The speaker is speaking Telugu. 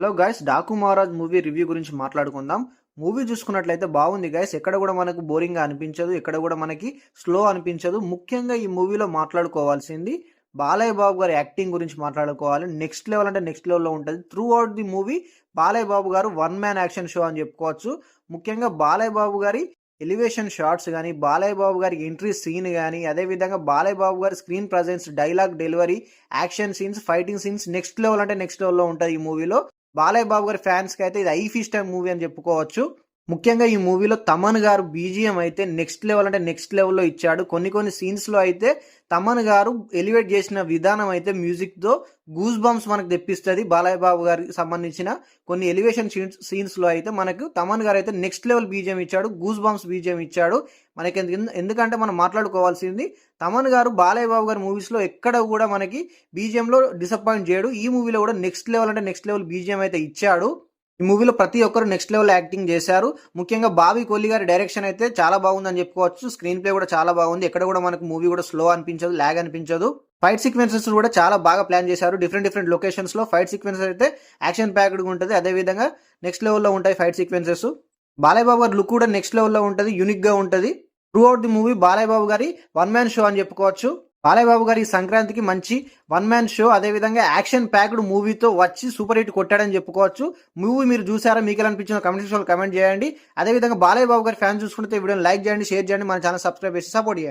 Hello guys Daaku Maharaaj movie review గురించి మాట్లాడుకుందాం. మూవీ చూసుకున్నట్లయితే బాగుంది గైస్ ఎక్కడ కూడా మనకు బోరింగ్ అనిపించదు ఎక్కడ కూడా మనకి స్లో అనిపించదు. ముఖ్యంగా ఈ మూవీలో మాట్లాడుకోవాల్సింది బాలయ్య బాబు గారి యాక్టింగ్ గురించి మాట్లాడుకోవాలి. నెక్స్ట్ లెవెల్ అంటే నెక్స్ట్ లెవెల్లో ఉంటుంది. Throughout the movie Balayya Babu గారు వన్ మ్యాన్ యాక్షన్ షో అని చెప్పుకోవచ్చు. ముఖ్యంగా బాలయ్య బాబు గారి ఎలివేషన్ షార్ట్స్ కానీ బాలయ్య బాబు గారి ఎంట్రీ సీన్ కానీ అదేవిధంగా బాలయ్య బాబు గారి screen presence dialogue delivery action scenes fighting scenes next level అంటే నెక్స్ట్ లెవెల్లో ఉంటుంది ఈ మూవీలో బాలయ్య బాబు గారి ఫ్యాన్స్కి అయితే ఇది ఐ ఫీస్ మూవీ అని చెప్పుకోవచ్చు. ముఖ్యంగా ఈ మూవీలో తమన్ గారు బీజిఎం అయితే నెక్స్ట్ లెవెల్ అంటే నెక్స్ట్ లెవెల్లో ఇచ్చాడు. కొన్ని కొన్ని సీన్స్లో అయితే తమన్ గారు ఎలివేట్ చేసిన విధానం అయితే మ్యూజిక్తో గూస్ బంప్స్ మనకు తెప్పిస్తుంది. బాలయ్య బాబు గారికి సంబంధించిన కొన్ని ఎలివేషన్ సీన్స్ సీన్స్లో అయితే మనకు తమన్ గారు అయితే నెక్స్ట్ లెవెల్ బీజిఎం ఇచ్చాడు. గూస్ బంప్స్ బీజిఎం ఇచ్చాడు. మనకి ఎందుకంటే మనం మాట్లాడుకోవాల్సింది తమన్ గారు బాలయ్య బాబు గారి మూవీస్లో ఎక్కడ కూడా మనకి బీజిఎంలో డిసప్పాయింట్ చేయడు. ఈ మూవీలో కూడా నెక్స్ట్ లెవెల్ అంటే నెక్స్ట్ లెవెల్ బీజిఎం అయితే ఇచ్చాడు. ఈ మూవీలో ప్రతి ఒక్కరు నెక్స్ట్ లెవెల్ యాక్టింగ్ చేశారు. ముఖ్యంగా బాబీ కోహ్లీ గారి డైరెక్షన్ అయితే చాలా బాగుందని చెప్పుకోవచ్చు. స్క్రీన్ ప్లే కూడా చాలా బాగుంది. ఎక్కడ కూడా మనకు మూవీ కూడా స్లో అనిపించదు లాగ్ అనిపించదు. ఫైట్ సీక్వెన్సెస్ కూడా చాలా బాగా ప్లాన్ చేశారు. డిఫరెంట్ డిఫరెంట్ లొకేషన్స్లో ఫైట్ సీక్వెన్సెస్ అయితే యాక్షన్ ప్యాక్డ్ ఉంటుంది. అదే విధంగా నెక్స్ట్ లెవెల్లో ఉంటాయి ఫైట్ సీక్వెన్సెస్ బాలయ్యబాబు గారి లుక్ కూడా నెక్స్ట్ లెవెల్లో ఉంటుంది యూనిక్గా ఉంటుంది. Throughout the movie Balayya Babu గారి వన్ మ్యాన్ షో అని చెప్పుకోవచ్చు. బాలయ్య బాబు గారి ఈ సంక్రాంతికి మంచి వన్ మ్యాన్ షో అదే విధంగా యాక్షన్ ప్యాక్డ్ మూవీతో వచ్చి సూపర్ హిట్ కొట్టాడని చెప్పుకోవచ్చు. మూవీ మీరు చూసారా మీకు అనిపించిన కమెంట్ సెక్షన్లో కమెంట్ చేయండి అదే విధంగా బాలయ్య బాబు గారి ఫ్యాన్స్ చూసుకుంటే వీడియోని లైక్ చేయండి షేర్ చేయండి మన ఛానల్ సబ్స్క్రైబ్ చేసి సపోర్ట్ చేయండి.